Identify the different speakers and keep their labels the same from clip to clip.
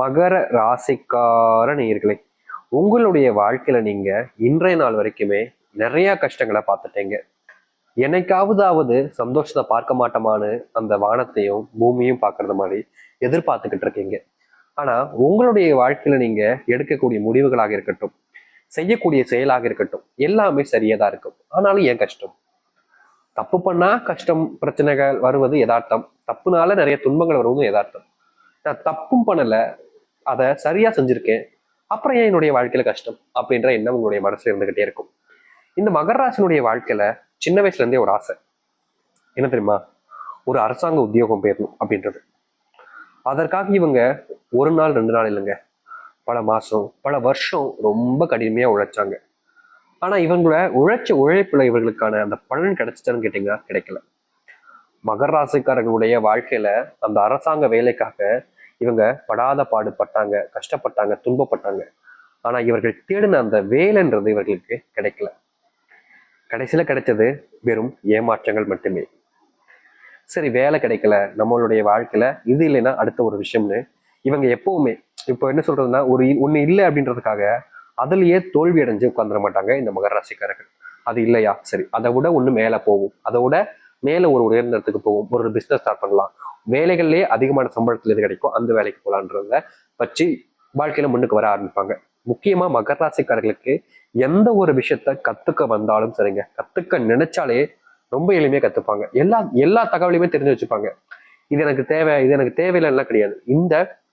Speaker 1: மகர ராசிக்கார நேர்களை உங்களுடைய வாழ்க்கையில நீங்க இன்றைய நாள் வரைக்குமே நிறைய கஷ்டங்களை பார்த்துட்டீங்க. என்னைக்காவதாவது சந்தோஷத்தை பார்க்க மாட்டோமான்னு அந்த வானத்தையும் பூமியும் பார்க்கறது மாதிரி எதிர்பார்த்துக்கிட்டு இருக்கீங்க. ஆனா உங்களுடைய வாழ்க்கையில நீங்க எடுக்கக்கூடிய முடிவுகளாக இருக்கட்டும் செய்யக்கூடிய செயலாக இருக்கட்டும் எல்லாமே சரியா தான் இருக்கும். ஆனாலும் ஏன் கஷ்டம்? தப்பு பண்ணா கஷ்டம் பிரச்சனைகள் வருவது யதார்த்தம். தப்புனால நிறைய துன்பங்கள் வருவதும் யதார்த்தம். நான் தப்பும் பண்ணல அதை சரியா செஞ்சிருக்கேன். அப்புறம் ஏன் என்னுடைய வாழ்க்கையில கஷ்டம்? அப்படின்ற எண்ணம் உங்களுடைய மனசுல இருந்துகிட்டே இருக்கும். இந்த மகர ராசினுடைய வாழ்க்கையில சின்ன வயசுல இருந்தே ஒரு ஆசை. என்ன தெரியுமா? ஒரு அரசாங்க உத்தியோகம் போயிடணும் அப்படின்றது. அதற்காக இவங்க ஒரு நாள் ரெண்டு நாள் இல்லைங்க. பல மாசம் பல வருஷம் ரொம்ப கடுமையா உழைச்சாங்க. ஆனா இவங்கள உழைச்ச உழைப்புல இவர்களுக்கான அந்த பலன் கிடைச்சிட்டான்னு கேட்டீங்கன்னா கிடைக்கல. மகராசிக்காரர்களுடைய வாழ்க்கையில் வாழ்க்கையில அந்த அரசாங்க வேலைக்காக இவங்க படாத பாடுபட்டாங்க கஷ்டப்பட்டாங்க துன்பப்பட்டாங்க. ஆனா இவர்கள் தேடின அந்த வேலைன்றது இவர்களுக்கு கிடைக்கல. கடைசியில கிடைச்சது வெறும் ஏமாற்றங்கள் மட்டுமே. சரி வேலை கிடைக்கல நம்மளுடைய வாழ்க்கையில இது இல்லைன்னா அடுத்த ஒரு விஷயம்னு இவங்க எப்பவுமே இப்போ என்ன சொல்றதுன்னா ஒரு ஒண்ணு இல்லை அப்படின்றதுக்காக அதுலயே தோல்வி அடைஞ்சு உட்காந்துட மாட்டாங்க இந்த மகர ராசிக்காரர்கள் அது இல்லையா? சரி அதை விட ஒண்ணு மேல போகும். அதை விட மேல ஒரு உயர்ந்த இடத்துக்கு போகும். ஒரு பிஸ்னஸ் ஸ்டார்ட் பண்ணலாம். வேலைகள்லயே அதிகமான சம்பளத்துல எது கிடைக்கும்? அந்த வேலைக்கு போகலான்றத வச்சு வாழ்க்கையில முன்னுக்கு வர ஆரம்பிப்பாங்க. முக்கியமா மகர ராசிக்காரர்களுக்கு எந்த ஒரு விஷயத்த கத்துக்க வந்தாலும் சரிங்க. கத்துக்க நினைச்சாலே ரொம்ப எளிமையா கத்துப்பாங்க. எல்லா எல்லா தகவலையுமே தெரிஞ்சு வச்சுப்பாங்க. இது எனக்கு தேவை இது எனக்கு தேவையில்லாம் கிடையாது. இந்த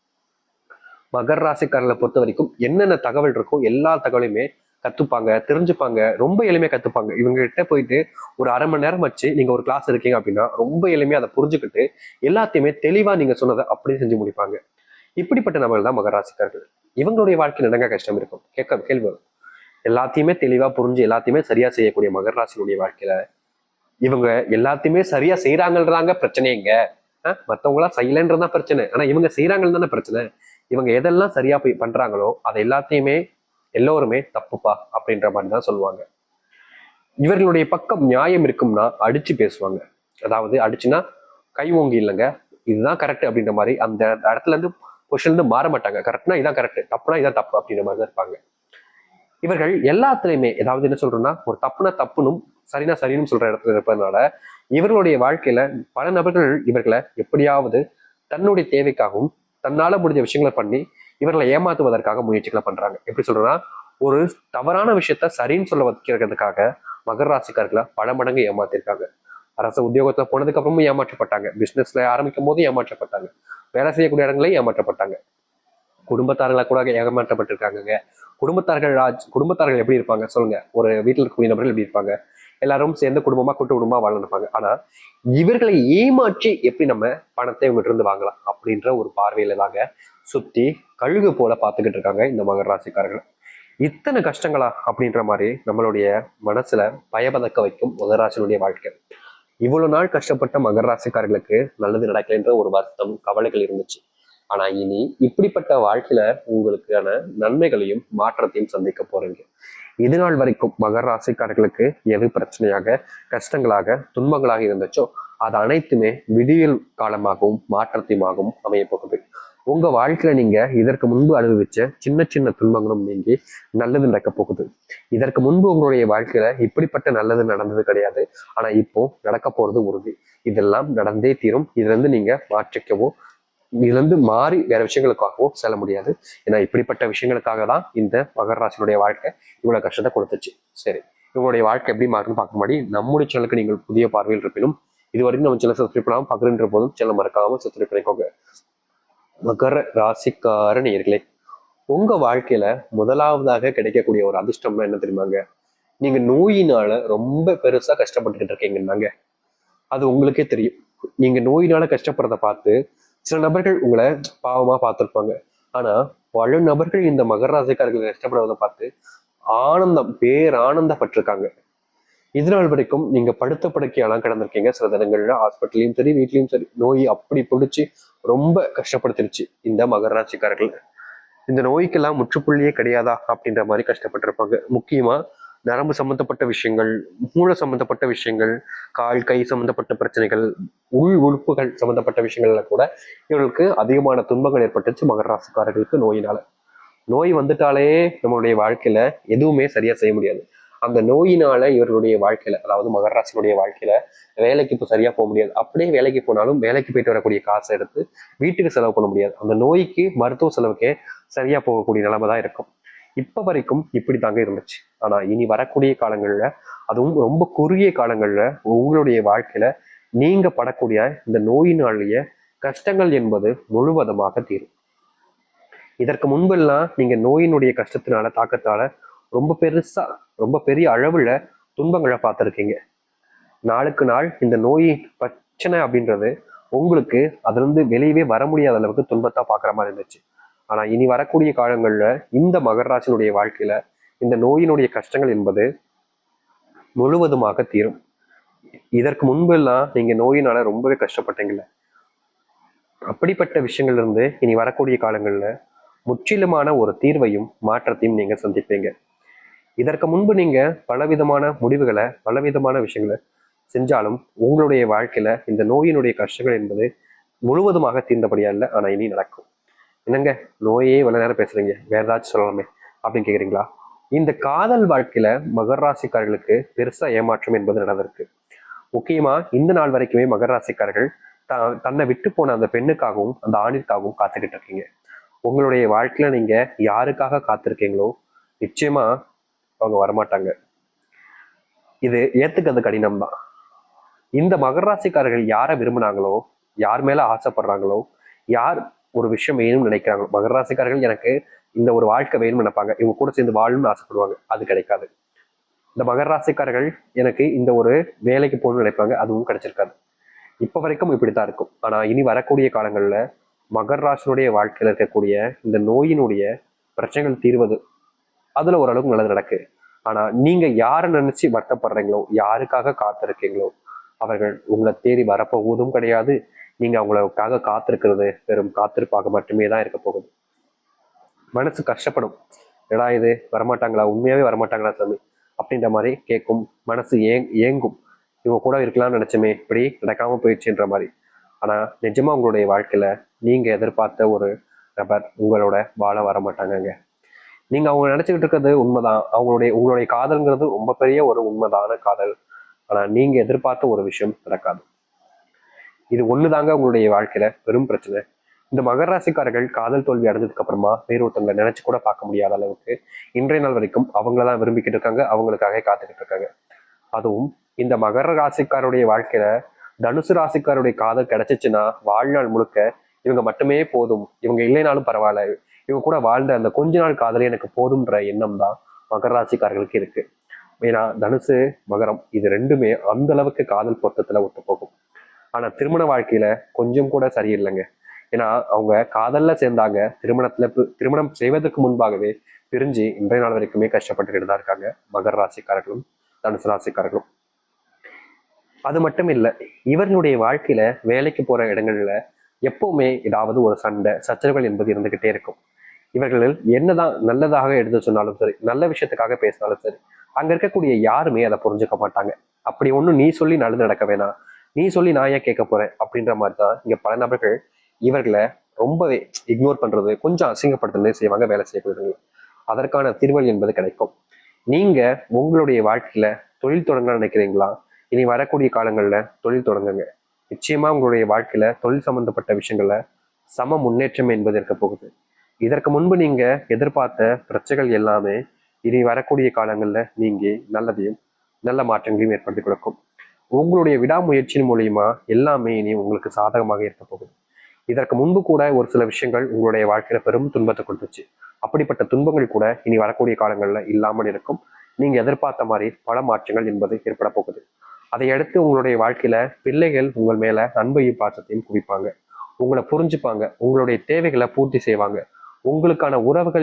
Speaker 1: மகர ராசிக்காரர்களை பொறுத்த வரைக்கும் என்னென்ன தகவல் இருக்கோ எல்லா தகவலையுமே கத்துப்பாங்க தெரிஞ்சுப்பாங்க ரொம்ப எளிமையா கத்துப்பாங்க. இவங்க கிட்ட போயிட்டு ஒரு அரை மணி நேரம் வச்சு நீங்க ஒரு கிளாஸ் இருக்கீங்க அப்படின்னா ரொம்ப எளிமையா அதை புரிஞ்சுக்கிட்டு எல்லாத்தையுமே தெளிவா நீங்க சொன்னதை அப்படியே செஞ்சு முடிப்பாங்க. இப்படிப்பட்ட நபர்கள் தான் மகராசிக்காரர்கள். இவங்களுடைய வாழ்க்கையில் என்னங்க கஷ்டம் இருக்கும்? கேட்க கேள்வி வரும். எல்லாத்தையுமே தெளிவா புரிஞ்சு எல்லாத்தையுமே சரியா செய்யக்கூடிய மகர ராசினுடைய வாழ்க்கையில இவங்க எல்லாத்தையுமே சரியா செய்யறாங்கன்றாங்க பிரச்சனைங்க மற்றவங்களாம் செய்யலன்றதான் பிரச்சனை. ஆனா இவங்க செய்யறாங்கன்னு தானே பிரச்சனை. இவங்க எதெல்லாம் சரியா போய் பண்றாங்களோ அதை எல்லாத்தையுமே எல்லோருமே தப்புப்பா அப்படின்ற மாதிரி தான் சொல்லுவாங்க. இவர்களுடைய பக்கம் நியாயம் இருக்கும்னா அடிச்சு பேசுவாங்க. அதாவது அடிச்சுன்னா கை ஓங்கி இல்லைங்க இதுதான் கரெக்ட் அப்படின்ற மாதிரி அந்த இடத்துல இருந்து பொசிஷன்லேருந்து மாற மாட்டாங்க. கரெக்ட்னா இதான் கரெக்ட் தப்புனா இதான் தப்பு அப்படின்ற மாதிரி தான் இருப்பாங்க. இவர்கள் எல்லாத்துலேயுமே ஏதாவது என்ன சொல்றோம்னா ஒரு தப்புனா தப்புனும் சரினா சரின்னு சொல்ற இடத்துல இருப்பதனால இவர்களுடைய வாழ்க்கையில பல நபர்கள் இவர்களை எப்படியாவது தன்னுடைய தேவைக்காகவும் தன்னால முடிஞ்ச விஷயங்களை பண்ணி இவர்களை ஏமாத்துவதற்காக முயற்சிகளை பண்றாங்க. எப்படி சொல்றேன்னா ஒரு தவறான விஷயத்த சரின்னு சொல்ல வைக்கிறதுக்காக மகர ராசிக்காரர்களை பல மடங்கு ஏமாத்திருக்காங்க. அரசு உத்தியோகத்துல போனதுக்கு அப்புறமும் ஏமாற்றப்பட்டாங்க. பிசினஸ்ல ஆரம்பிக்கும் போது ஏமாற்றப்பட்டாங்க. வேலை செய்யக்கூடிய இடங்களையும் ஏமாற்றப்பட்டாங்க. குடும்பத்தார்களா கூட ஏமாற்றப்பட்டிருக்காங்க குடும்பத்தார்கள் ராஜ் குடும்பத்தார்கள் எப்படி இருப்பாங்க சொல்லுங்க. ஒரு வீட்டில் இருக்கக்கூடிய நபர்கள் எப்படி இருப்பாங்க? எல்லாரும் சேர்ந்து குடும்பமா கூட்டு குடும்பமா வாழ்ந்துருப்பாங்க ஆனா இவர்களை ஏமாற்றி எப்படி நம்ம பணத்தை இவங்ககிட்ட இருந்து வாங்கலாம் அப்படின்ற ஒரு பார்வையில தாங்க சுத்தி கழுகு போல பார்த்துக்கிட்டு இருக்காங்க இந்த மகர ராசிக்காரர்கள். இத்தனை கஷ்டங்களா அப்படின்ற மாதிரி நம்மளுடைய மனசுல பயபதக்க வைக்கும் மகராசினுடைய வாழ்க்கை. இவ்வளவு நாள் கஷ்டப்பட்ட மகர ராசிக்காரர்களுக்கு நல்லது நடக்கலைன்ற ஒரு வருத்தம் கவலைகள் இருந்துச்சு. ஆனா இனி இப்படிப்பட்ட வாழ்க்கையில உங்களுக்கான நன்மைகளையும் மாற்றத்தையும் சந்திக்க போறீங்க. இது நாள் வரைக்கும் மகர ராசிக்காரர்களுக்கு எது பிரச்சனையாக கஷ்டங்களாக துன்பங்களாக இருந்துச்சோ அது அனைத்துமே விடியல் காலமாகவும் மாற்றத்தையுமாகவும் அமைய போகுது. உங்க வாழ்க்கையில நீங்க இதற்கு முன்பு அனுபவிச்ச சின்ன சின்ன துன்பங்களும் நீங்கி நல்லது நடக்க போகுது. இதற்கு முன்பு உங்களுடைய வாழ்க்கையில இப்படிப்பட்ட நல்லது நடந்தது கிடையாது. ஆனா இப்போ நடக்க போறது உறுதி. இதெல்லாம் நடந்தே தீரும். இதுல இருந்து நீங்க மாற்றிக்கவோ இதுல இருந்து மாறி வேற விஷயங்களுக்காகவோ செல்ல முடியாது. ஏன்னா இப்படிப்பட்ட விஷயங்களுக்காக தான் இந்த மகர ராசினுடைய வாழ்க்கை இவ்வளவு கஷ்டத்தை கொடுத்துச்சு. சரி இவங்களுடைய வாழ்க்கை எப்படி மாறுன்னு பார்க்க முன்னாடி நம்முடைய சேனலுக்கு நீங்கள் புதிய பார்வையில் இருப்பினும் இது வரைக்கும் நம்ம சேனல் சப்ஸ்கிரைப் பண்ணாமல் பார்க்குறன்ற போதும் சேனல் மறக்காமல் சப்ஸ்கிரைப் பண்ணிக்கோங்க. மகர ராசிக்கார நேர்களே உங்க வாழ்க்கையில முதலாவதாக கிடைக்கக்கூடிய ஒரு அதிர்ஷ்டம்னா என்ன தெரியுமாங்க நீங்க நோயினால ரொம்ப பெருசா கஷ்டப்பட்டுக்கிட்டு இருக்கீங்கன்னாங்க. அது உங்களுக்கே தெரியும். நீங்க நோயினால கஷ்டப்படுறத பார்த்து சில நபர்கள் உங்களை பாவமா பார்த்துருப்பாங்க. ஆனா பல நபர்கள் இந்த மகர ராசிக்காரர்கள் கஷ்டப்படுறதை பார்த்து ஆனந்தம் பேரானந்தப்பட்டிருக்காங்க. இது நாள் வரைக்கும் நீங்க படுத்த படுக்கையெல்லாம் கிடந்திருக்கீங்க. சில தினங்கள்ல ஹாஸ்பிட்டல்லையும் சரி வீட்லயும் சரி நோய் அப்படி பிடிச்சி ரொம்ப கஷ்டப்படுத்திருச்சு இந்த மகர ராசிக்காரர்கள். இந்த நோய்க்கெல்லாம் முற்றுப்புள்ளியே கிடையாதா அப்படின்ற மாதிரி கஷ்டப்பட்டிருப்பாங்க. முக்கியமா நரம்பு சம்பந்தப்பட்ட விஷயங்கள் மூளை சம்பந்தப்பட்ட விஷயங்கள் கால் கை சம்பந்தப்பட்ட பிரச்சனைகள் உள் உறுப்புகள் சம்பந்தப்பட்ட விஷயங்கள்ல கூட இவர்களுக்கு அதிகமான துன்பங்கள் ஏற்பட்டுச்சு மகர ராசிக்காரர்களுக்கு நோயினால. நோய் வந்துட்டாலே நம்மளுடைய வாழ்க்கையில எதுவுமே சரியா செய்ய முடியாது. அந்த நோயினால இவர்களுடைய வாழ்க்கையில அதாவது மகராசினுடைய வாழ்க்கையில வேலைக்கு இப்போ சரியா போக முடியாது. அப்படியே வேலைக்கு போனாலும் வேலைக்கு போயிட்டு வரக்கூடிய காசை எடுத்து வீட்டுக்கு செலவு பண்ண முடியாது. அந்த நோய்க்கு மருத்துவ செலவுக்கே சரியா போகக்கூடிய நிலைமை தான் இருக்கும். இப்ப வரைக்கும் இப்படி தாங்க இருந்துச்சு. ஆனா இனி வரக்கூடிய காலங்கள்ல அதுவும் ரொம்ப குறுகிய காலங்கள்ல உங்களுடைய வாழ்க்கையில நீங்க படக்கூடிய இந்த நோயினாலேயே கஷ்டங்கள் என்பது முழுவதுமாக தீரும். இதற்கு முன்பெல்லாம் நீங்க நோயினுடைய கஷ்டத்தினால தாக்கத்தால ரொம்ப பெருசா ரொம்ப பெரிய அளவுல துன்பங்களை பார்த்துருக்கீங்க. நாளுக்கு நாள் இந்த நோய் பிரச்சனை அப்படின்றது உங்களுக்கு அதுலேருந்து வெளியவே வர முடியாத அளவுக்கு துன்பத்தை பார்க்குற மாதிரி இருந்துச்சு. ஆனால் இனி வரக்கூடிய காலங்களில் இந்த மகராசினுடைய வாழ்க்கையில் இந்த நோயினுடைய கஷ்டங்கள் என்பது முழுவதுமாக தீரும். இதற்கு முன்பெல்லாம் நீங்கள் நோயினால் ரொம்பவே கஷ்டப்பட்டீங்கள அப்படிப்பட்ட விஷயங்கள்லேருந்து இனி வரக்கூடிய காலங்களில் முற்றிலுமான ஒரு தீர்வையும் மாற்றத்தையும் நீங்கள் சந்திப்பீங்க. இதற்கு முன்பு நீங்க பலவிதமான முடிவுகளை பலவிதமான விஷயங்களை செஞ்சாலும் உங்களுடைய வாழ்க்கையில இந்த நோயினுடைய கஷ்டங்கள் என்பது முழுவதுமாக தீர்ந்தபடியா இல்லை ஆனால் இனி நடக்கும். என்னங்க நோயே இவ்வளோ நேரம் பேசுறீங்க வேற ஏதாச்சும் சொல்லலாமே அப்படின்னு கேக்குறீங்களா? இந்த காதல் வாழ்க்கையில மகராசிக்காரர்களுக்கு பெருசா ஏமாற்றம் என்பது நடந்திருக்கு. முக்கியமா இந்த நாள் வரைக்குமே மகராசிக்காரர்கள் த தன்னை விட்டு போன அந்த பெண்ணுக்காகவும் அந்த ஆணிற்காகவும் காத்துக்கிட்டு இருக்கீங்க. உங்களுடைய வாழ்க்கையில நீங்க யாருக்காக காத்திருக்கீங்களோ நிச்சயமா அவங்க வரமாட்டாங்க. இது ஏத்துக்கிறது கடினம் தான் இந்த மகர ராசிக்காரர்கள் யாரை விரும்பினாங்களோ யார் மேல ஆசைப்படுறாங்களோ யார் ஒரு விஷயம் வேணும்னு நினைக்கிறாங்களோ மகர ராசிக்காரர்கள் எனக்கு இந்த ஒரு வாழ்க்கை வேணும்னு நினைப்பாங்க. இவங்க கூட சேர்ந்து வாழணும்னு ஆசைப்படுவாங்க. அது கிடைக்காது. இந்த மகர ராசிக்காரர்கள் எனக்கு இந்த ஒரு வேலைக்கு போகணும்னு நினைப்பாங்க. அதுவும் கிடைச்சிருக்காது. இப்ப வரைக்கும் இப்படித்தான் இருக்கும். ஆனா இனி வரக்கூடிய காலங்கள்ல மகர் ராசினுடைய வாழ்க்கையில இருக்கக்கூடிய இந்த நோயினுடைய பிரச்சனைகள் தீர்வது அதுல ஓரளவுக்கு நல்லது நடக்கு. ஆனா நீங்க யாரை நினைச்சு வருத்தப்படுறீங்களோ யாருக்காக காத்திருக்கீங்களோ அவர்கள் உங்களை தேடி வரப்போவதும் கிடையாது. நீங்க அவங்களுக்காக காத்திருக்கிறது வெறும் காத்திருப்பாக மட்டுமே தான் இருக்க போகுது. மனசு கஷ்டப்படும். எடா இது வரமாட்டாங்களா? உண்மையாவே வரமாட்டாங்களா சாமி? அப்படின்ற மாதிரி கேட்கும். மனசு ஏங் ஏங்கும். இவங்க கூட இருக்கலாம்னு நினைச்சோமே இப்படி நடக்காம போயிடுச்சுன்ற மாதிரி. ஆனா நிஜமா உங்களுடைய வாழ்க்கையில நீங்க எதிர்பார்த்த ஒரு நபர் உங்களோட வாழ வர மாட்டாங்கங்க நீங்க அவங்க நினைச்சுக்கிட்டு இருக்கிறது உண்மைதான். அவங்களுடைய உங்களுடைய காதல்ங்கிறது ரொம்ப பெரிய ஒரு உண்மைதான காதல். ஆனா நீங்க எதிர்பார்த்த ஒரு விஷயம் நடக்காது. இது ஒண்ணுதாங்க உங்களுடைய வாழ்க்கையில பெரும் பிரச்சனை. இந்த மகர ராசிக்காரர்கள் காதல் தோல்வி அடைஞ்சதுக்கு அப்புறமா வேறொருத்தவங்களை நினைச்சு கூட பார்க்க முடியாத அளவுக்கு இன்றைய நாள் வரைக்கும் அவங்கள தான் விரும்பிக்கிட்டு இருக்காங்க அவங்களுக்காக காத்துக்கிட்டு இருக்காங்க. அதுவும் இந்த மகர ராசிக்காருடைய வாழ்க்கையில தனுசு ராசிக்காருடைய காதல் கிடைச்சிச்சுன்னா வாழ்நாள் முழுக்க இவங்க மட்டுமே போதும். இவங்க இல்லைனாலும் பரவாயில்ல. இவங்க கூட வாழ்ந்த அந்த கொஞ்ச நாள் காதலே எனக்கு போதுன்ற எண்ணம் தான் மகர ராசிக்காரர்களுக்கு இருக்கு. ஏன்னா தனுசு மகரம் இது ரெண்டுமே அந்த அளவுக்கு காதல் பொருத்தத்துல ஒத்து போகும். ஆனா திருமண வாழ்க்கையில கொஞ்சம் கூட சரியில்லைங்க. ஏன்னா அவங்க காதல்ல சேர்ந்தாங்க. திருமணத்துல திருமணம் செய்வதற்கு முன்பாகவே பிரிஞ்சு இன்றைய நாள் வரைக்குமே கஷ்டப்பட்டுக்கிட்டு தான் இருக்காங்க மகர ராசிக்காரர்களும் தனுசு ராசிக்காரர்களும். அது மட்டும் இல்லை இவர்களுடைய வாழ்க்கையில வேலைக்கு போற இடங்கள்ல எப்பவுமே ஏதாவது ஒரு சண்டை சச்சரவுகள் என்பது இருந்துகிட்டே இருக்கும். இவர்களில் என்னதான் நல்லதாக எடுத்து சொன்னாலும் சரி நல்ல விஷயத்துக்காக பேசினாலும் சரி அங்க இருக்கக்கூடிய யாருமே அதை புரிஞ்சுக்க மாட்டாங்க. அப்படி ஒன்றும் நீ சொல்லி நல்லது நடக்க வேணாம். நீ சொல்லி நான் ஏன் கேட்க போறேன்? அப்படின்ற மாதிரி தான் இங்க பல நபர்கள் இவர்களை ரொம்பவே இக்னோர் பண்றது கொஞ்சம் அசிங்கப்படுத்துறதே செய்வாங்க வேலை செய்யக்கூடியவங்க. அதற்கான தீர்வுகள் என்பது கிடைக்கும். நீங்க உங்களுடைய வாழ்க்கையில தொழில் தொடங்க நினைக்கிறீங்களா? இனி வரக்கூடிய காலங்களில் தொழில் தொடங்குங்க. நிச்சயமா உங்களுடைய வாழ்க்கையில தொழில் சம்மந்தப்பட்ட விஷயங்கள சம முன்னேற்றம் என்பது இருக்க போகுது. இதற்கு முன்பு நீங்க எதிர்பார்த்த பிரச்சனைகள் எல்லாமே இனி வரக்கூடிய காலங்கள்ல நீங்க நல்லதையும் நல்ல மாற்றங்களையும் ஏற்படுத்தி கொடுக்கும். உங்களுடைய விடாமுயற்சியின் மூலியமா எல்லாமே இனி உங்களுக்கு சாதகமாக இருக்க போகுது. இதற்கு முன்பு கூட ஒரு சில விஷயங்கள் உங்களுடைய வாழ்க்கையில பெரும் துன்பத்தை கொடுத்துச்சு. அப்படிப்பட்ட துன்பங்கள் கூட இனி வரக்கூடிய காலங்கள்ல இல்லாமல் இருக்கும். நீங்க எதிர்பார்த்த மாதிரி பல மாற்றங்கள் என்பது ஏற்பட போகுது. அதை அடுத்து உங்களுடைய வாழ்க்கையில பிள்ளைகள் உங்கள் மேல அன்பையும் பாசத்தையும் குவிப்பாங்க. உங்களை புரிஞ்சுப்பாங்க. உங்களுடைய தேவைகளை பூர்த்தி செய்வாங்க. உங்களுக்கான உறவுகள்